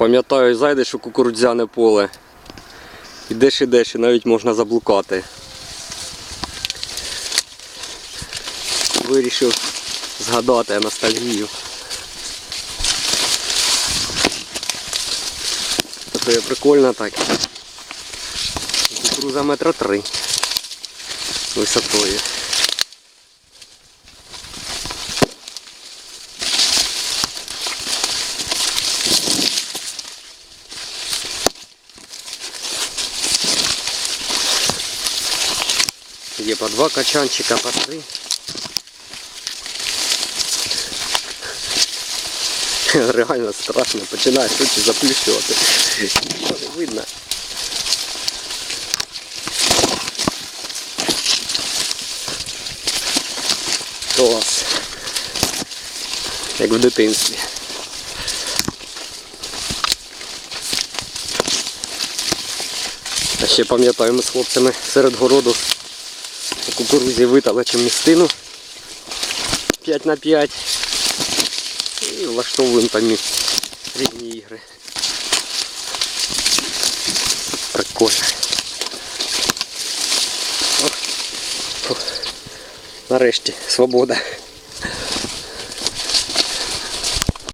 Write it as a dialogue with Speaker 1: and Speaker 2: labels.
Speaker 1: Пам'ятаю, зайдеш у кукурудзяне поле. Ідеш ідеш і навіть можна заблукати. Вирішив згадати ностальгію. Це є прикольно так. Кукуруза метра три висотою. Є по два качанчика, по три. Реально страшно, починаєш очі заплющувати. Не видно. Клас. Як в дитинстві. А ще пам'ятаю, ми з хлопцями серед городу у кукурузі витали чим містину 5 на 5 і влаштовуємо там і різні ігри. Прикольно. О, фу. Нарешті свобода.